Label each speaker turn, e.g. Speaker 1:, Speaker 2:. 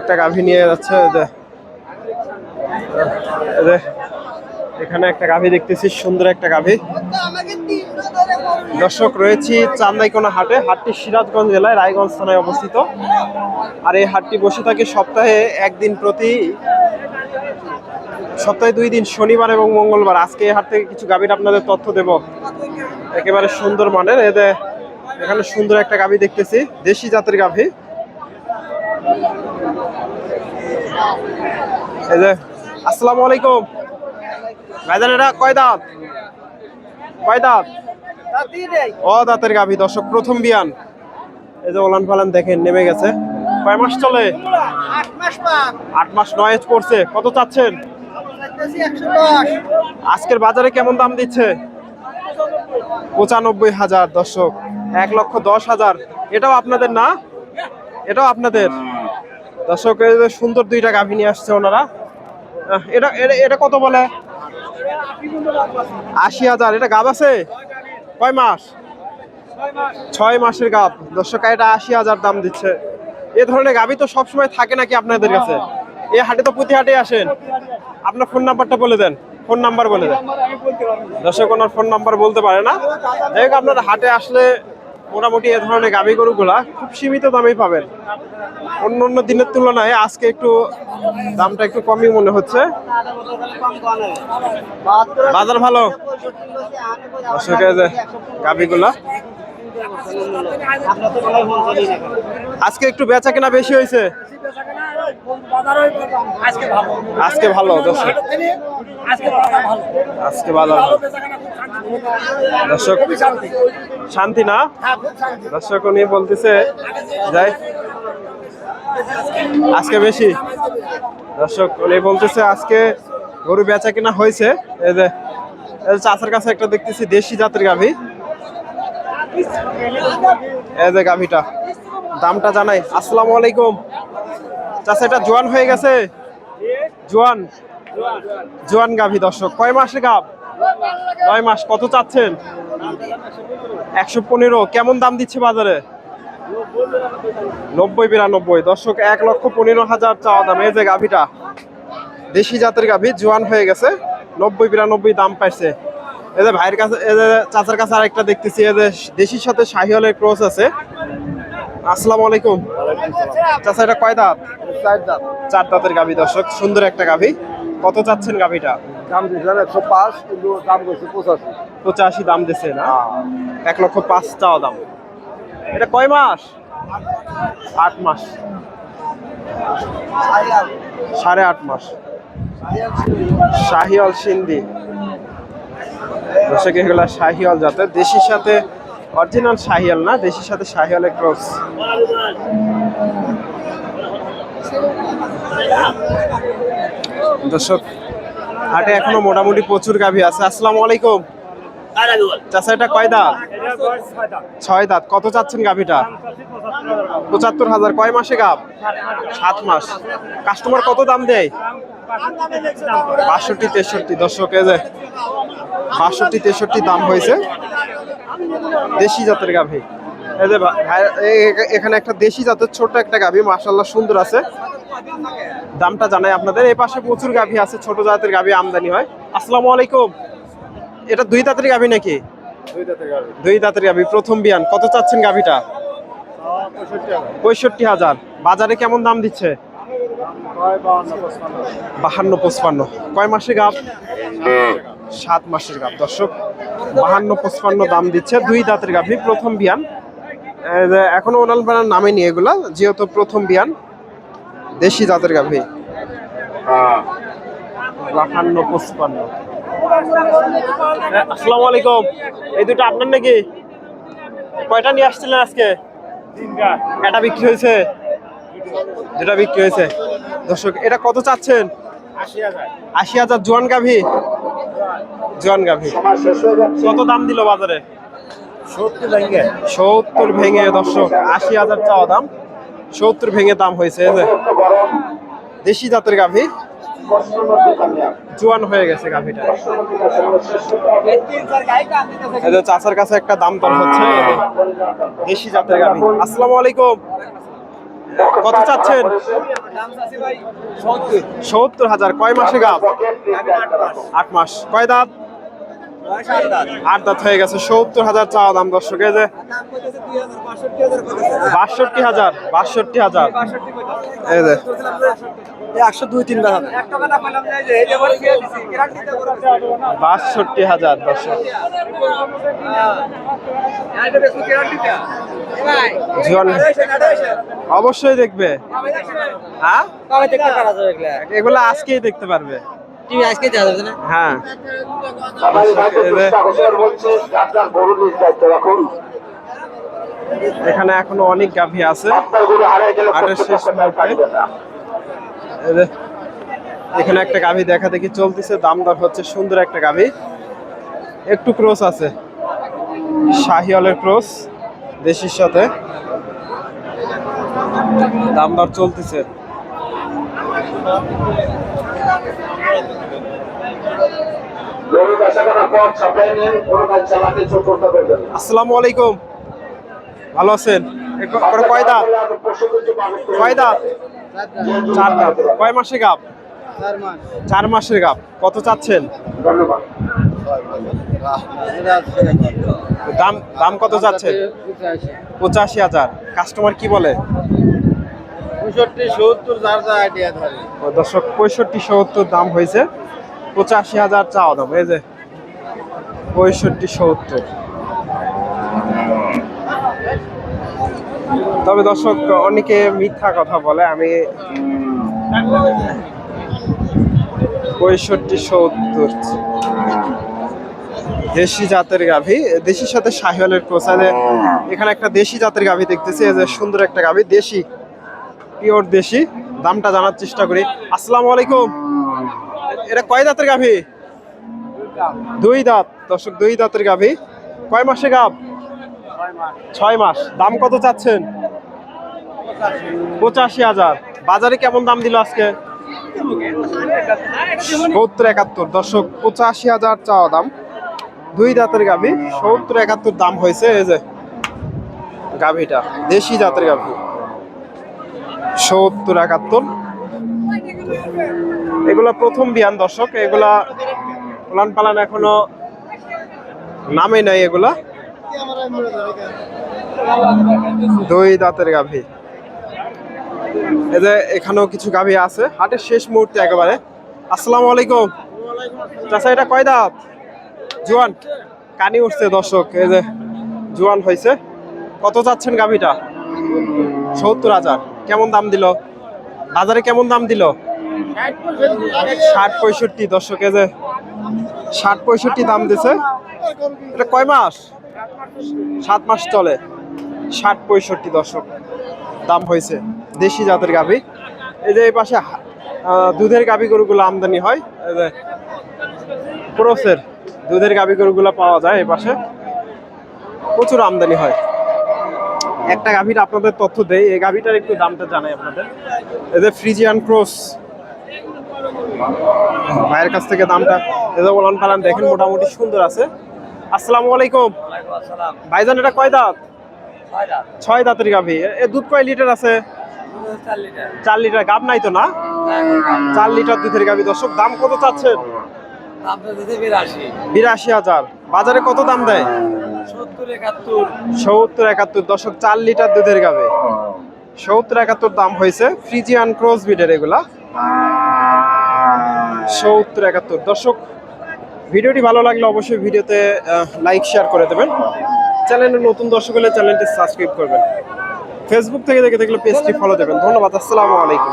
Speaker 1: একটা গাভী নিয়ে যাচ্ছে এতে এখানে একটা গাভী দেখতেছি, সুন্দর একটা গাভী। দর্শক, রয়েছি চান্দাইকোনা হাটে, হাটটি সিরাজগঞ্জ জেলায়, রায়গঞ্জ থানায় অবস্থিত। আর এই হাটটি বসে থাকে সপ্তাহে একদিন প্রতি, সপ্তাহে দুই দিন, শনিবার এবং মঙ্গলবার। আজকে এই হাট থেকে কিছু গাভীর আপনাদের তথ্য দেব। একেবারে সুন্দর মানের এতে এখানে সুন্দর একটা গাভী দেখতেছি, দেশি জাতের গাভী। এই যে, আসসালামু আলাইকুম। ভাইজান, এটা কয় দাঁত? কয় দাঁত? ও দাঁতের গাভী, দর্শক, প্রথম বিয়ান। এই যে ওলান পালান দেখেন, নেমে গেছে। কয় মাস চলে?
Speaker 2: আট মাস
Speaker 1: নয় পড়ছে। কত চাচ্ছেন? আজকের বাজারে কেমন দাম দিচ্ছে? পঁচানব্বই হাজার, দর্শক। এক লক্ষ দশ হাজার। এটাও আপনাদের না? এটাও আপনাদের? দর্শক সুন্দর দুইটা গাভী নিয়ে আসছে ওনারা। এটা, এটা- কত বলে? আশি হাজার। এটা গাব আছে? কয় মাস? ছয় মাসের গাব। দর্শক, এটা আশি হাজার দাম দিচ্ছে। এ ধরনের গাভী তো সবসময় থাকে নাকি আপনাদের কাছে? এই হাটে তো প্রতি হাটে আসেন। আপনার ফোন নাম্বারটা বলে দেন। ফোন নাম্বার বলে দেন। দর্শক, ওনার ফোন নাম্বার বলতে পারে না। হোক, আপনার হাটে আসলে মোটামুটি এ ধরনের গাভী গরুগুলা খুব সীমিত দামেই পাবেন। অন্য অন্য দিনের তুলনায় আজকে একটু দামটা একটু কমই মনে হচ্ছে। বাজার ভালো? গাভীগুলা। আজকে একটু বেচা কেনা বেশি হয়েছে? আজকে ভালো আজকে বাজার ভালো দর্শক, শান্তি না? দর্শক উনি বলতেছে, যাই। আজকে বেশি। দর্শক উনি বলতেছে, আজকে গরু বেচা কিনা হয়েছে। এই যে চাষের কাছে একটা দেখতেছি, দেশি জাতের গাভী। এই যে গাভীটা। দামটা জানাই। আসসালামু আলাইকুম। চাচা, এটা জোয়ান হয়ে গেছে? জোয়ান। জোয়ান গাভী, দর্শক। কয় মাসে গাভ? নয় মাস কত চাচ্ছেন? একশো পনেরো কেমন দাম দিচ্ছে বাজারে? নব্বই বিরানব্বই। দর্শক এক লক্ষ পনেরো হাজার চাওয়া দাম। এই যে গাভীটা দেশি জাতের গাভী জোয়ান হয়ে গেছে। নব্বই বিরানব্বই দাম পাইছে। এই যে ভাইয়ের কাছে এই যে চাচার কাছে আরেকটা দেখতেছি। এই যে দেশির সাথে শাহিওয়ালের ক্রস আছে। আসসালামু আলাইকুম। চাচা এটা কয় দাঁত?
Speaker 2: চার দাম
Speaker 1: চার দাঁতের গাভী দর্শক। সুন্দর একটা গাভী। কত চাচ্ছেন গাভীটা?
Speaker 2: দাম দিয়েছিলাম একশো পাঁচ কিন্তু দাম করছে পঁচাশি।
Speaker 1: পঁচাশি দাম দিছে না? এক লক্ষ পাঁচ চাওয়া দাম। এটা কয় মাস? আট মাস। সাড়ে আট মাস। শাহিওয়াল সিন্ধি। দর্শক এগুলা শাহিওয়াল জাতের। দেশির সাথে অরিজিনাল শাহিয়াল না দেশির সাথে শাহিওয়ালের ক্রস দর্শক হাটে এখনও মোটামুটি প্রচুর গাভী আছে। আসসালামু আলাইকুম। এটা ছয় দাঁত। কত চাচ্ছেন পঁচাত্তর হাজার। মাসে সাত মাস। কাস্টমার কত দাম দেয়? তেষট্টি। যে তেষট্টি দাম হয়েছে। দেশি জাতের গাভী। এখানে একটা দেশি জাতের ছোট একটা গাভী। মাশাল্লাহ সুন্দর আছে। দামটা জানাই আপনাদের। এই পাশে প্রচুর গাভী আছে ছোট জাতের গাভী আমদানি হয়। আসসালামু আলাইকুম। এটা দুই দাঁতের গাভী নাকি? দুই দাঁতের গাভী। প্রথম বিয়ান। কত চাচ্ছেন গাভীটা? পঁয়ষট্টি হাজার। বাজারে কেমন দাম দিচ্ছে? বাহান্ন পঁচপান্ন। কয় মাসে গাভ? সাত মাসের গাভ। দর্শক বাহান্ন পঁচপান্ন দাম দিচ্ছে দুই দাঁতের গাভী প্রথম বিয়ান। যে এখনও ওনাল বানার নামে নিয়ে এগুলা যেহেতু প্রথম বিয়ান। দেশি জাতের গাভী। বাহান্ন পঁচপান্ন। আসসালামু আলাইকুম। এই দুটো আপনার নাকি? কয়টা নিয়ে আসছিলেন আজকে? এটা বিক্রি হয়েছে। দুটা বিক্রি হয়েছে। দর্শক এটা কত চাচ্ছেন? আশি হাজার। জোয়ান গাভী? জোয়ান গাভী। কত দাম দিল বাজারে? সত্তর সত্তর ভেঙে দর্শক আশি হাজার চাওয়া দাম। সত্তর ভেঙে দাম হয়েছে। দেশি জাতের গাভী। জোয়ান হয়ে গেছে গাভিটা। চাচার কাছে একটা দাম দর হচ্ছে। দেশি জাতের গাভি। আসসালামু আলাইকুম। কত চাচ্ছেন? সত্তর হাজার। কয় মাসে গাভ আট মাস। কয় দাঁত? আট দাঁত হয়ে গেছে, সত্তর হাজার চাওয়া দাম, দর্শক যে বাষট্টি হাজার বাষট্টি হাজার। এই যে।
Speaker 2: একশো দুই তিন
Speaker 1: বাষট্টি হাজার, দর্শক। অবশ্যই দেখবে। হ্যাঁ? এগুলো আজকেই দেখতে পারবে।
Speaker 2: আজকে না?
Speaker 1: হ্যাঁ। এখানে এখনও অনেক গাভী আছে। এখানে একটা গাভী দেখা দেখি চলতেছে, দাম দর হচ্ছে, সুন্দর একটা গাভী। একটু ক্রস আছে। শাহিওয়ালের ক্রস, দেশির সাথে। দাম দর চলতেছে। আসসালামু আলাইকুম। ভালো আছেন? এ ক- করে কয় দাঁত কয় দাঁত চার দাঁত কয় মাসে গাপ চার মাসের গাপ কত চাচ্ছেন? দাম দাম কত চাচ্ছেন? পঁচাশি হাজার। কাস্টমার কি বলে? দর্শক, পঁয়ষট্টি, সত্তর দাম হয়েছে। পঁচাশি হাজার চাওয়া দাম, এই যে, পঁয়ষট্টি, সত্তর। তবে দর্শক, অনেকে মিথ্যা কথা বলে, আমি পঁয়ষট্টি, সত্তর। দেশি জাতের গাভী, দেশির সাথে শাহিওয়ালের প্রসাদে এখানে একটা দেশি জাতের গাভী দেখতেছি যে, সুন্দর একটা গাভী, দেশি। পিওর দেশি, দামটা জানার চেষ্টা করি। আসসালামু আলাইকুম। এটা কয় দাঁতের গাভী? দুই দাঁত। দর্শক, দুই দাঁতের গাভী। কয় মাসে গাভ? ছয় মাস। দাম কত চাচ্ছেন? পঁচাশি হাজার। বাজারে কেমন দাম দিল আজকে? সত্তর একাত্তর। দর্শক, পঁচাশি হাজার চাওয়া দাম। দুই দাঁতের গাভী। সত্তর একাত্তর দাম হয়েছে এই যে গাভীটা। দেশি জাতের গাভী। সত্তর, একাত্তর। এগুলা প্রথম বিয়ান, দর্শক। এগুলা পালান পালান এখনও নামে নাই এগুলা। দুই দাঁতের গাভী। যে এখানেও কিছু গাভী আছে। হাটের শেষ মুহূর্তে একেবারে। আসসালামু আলাইকুম। চাচা, এটা কয় দাঁত? জোয়ান। কানি উঠছে, দর্শক। এই যে জোয়ান হয়েছে কত চাচ্ছেন গাভীটা? সত্তর হাজার। কেমন দাম দিল? বাজারে কেমন দাম দিল? ষাট পঁয়ষট্টি, দর্শকে যে ষাট পঁয়ষট্টি দাম দিছে। এটা কয় মাস? সাত মাস চলে। ষাট পঁয়ষট্টি, দর্শক, দাম হয়েছে দেশি জাতের গাভী। এই যে এই পাশে দুধের গাভী গরুগুলো আমদানি হয়। ক্রসের দুধের গাভী গরুগুলো পাওয়া যায় এই পাশে। প্রচুর আমদানি হয়। একটা গাভীর আপনাদের তথ্য দেই এই গাভীটার একটু দামটা জানাই আপনাদের। এই যে ফ্রিজিয়ান ক্রস ভাইয়ের কাছ থেকে দামটা এই যে ওলান পালান দেখেন মোটামুটি সুন্দর আছে। আসসালামু আলাইকুম। ভাইজান এটা কয় দাঁত? ছয় দাঁতের গাভী। এ- এ দুধ কয় লিটার আছে? চার লিটার। গাভ নাই তো না? চার লিটার দুধের গাভী। দর্শক দাম কত চাচ্ছেন? বিরাশি হাজার। বাজারে কত দাম দেয়? সত্তর, একাত্তর। দশক চার লিটার দুধের গাবে সত্তর, একাত্তর দাম হয়েছে ফ্রিজিয়ান ক্রস বিডের এগুলা। সত্তর, একাত্তর। দর্শক, ভিডিওটি ভালো লাগলে অবশ্যই ভিডিওতে লাইক, শেয়ার করে দেবেন। চ্যানেলে নতুন দর্শক হলে চ্যানেলটি সাবস্ক্রাইব করবেন। ফেসবুক থেকে দেখে দেখলে পেজটি ফলো দেবেন। ধন্যবাদ, আসসালামু আলাইকুম।